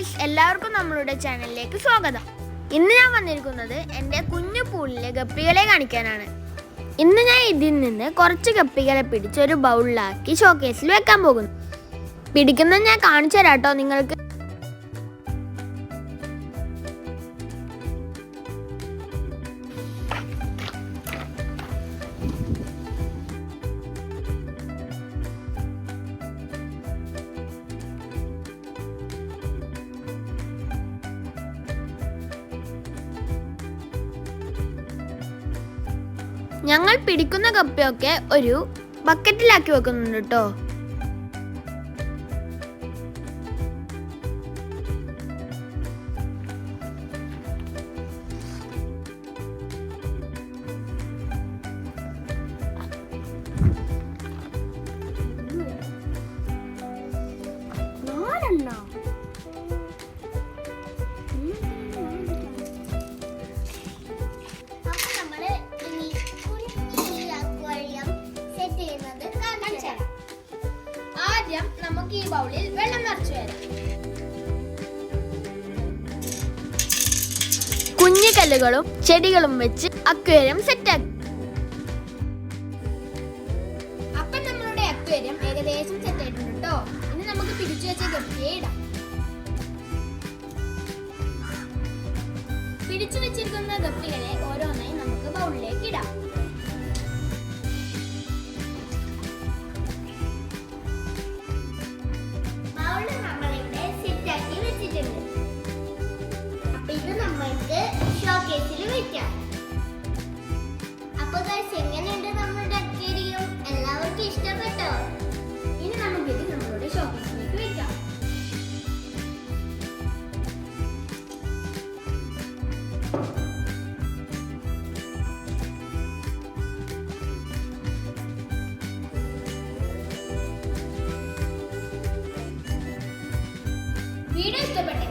Guys എല്ലാവർക്കും നമ്മളുടെ ചാനലിലേക്ക് സ്വാഗതം. ഇന്ന് ഞാൻ വന്നിരിക്കുന്നത് എന്റെ കുഞ്ഞു പൂളിലെ ഗപ്പികളെ കാണിക്കാനാണ്. ഇന്ന് ഞാൻ ഇതിൽ നിന്ന് കുറച്ച് ഗപ്പികളെ പിടിച്ച് ഒരു ബൗളിലാക്കി ഷോക്കേസിൽ വെക്കാൻ പോകുന്നു. പിടിക്കുന്നത് ഞാൻ കാണിച്ചു തരാട്ടോ നിങ്ങൾക്ക്. ഞങ്ങൾ പിടിക്കുന്ന കപ്പയൊക്കെ ഒരു ബക്കറ്റിലാക്കി വെക്കുന്നുണ്ട് കേട്ടോ. അപ്പൊ നമുക്ക് ഈ ബൗളിൽ വെള്ളം നിറച്ചു വരാം. കുഞ്ഞു കല്ലുകളും ചെടികളും വെച്ച് അക്വേറിയം സെറ്റാക്കി അപ്പൊ നമ്മളുടെ അക്വേറിയം ഏകദേശം സെറ്റ് ആയിട്ടുണ്ട് കേട്ടോ ഇനി നമുക്ക് പിടിച്ചു വെച്ച ഗപ്പിയെ ഇടാം. പിടിച്ചു വെച്ചിരിക്കുന്ന ഗപ്പികളെ ഓരോന്നായി അപ്പൊ നമ്മുടെ? എല്ലാവർക്കും ഇഷ്ടപ്പെട്ടോ? ഇനി വെക്കാം. വീഡിയോ ഇഷ്ടപ്പെട്ടെങ്കിൽ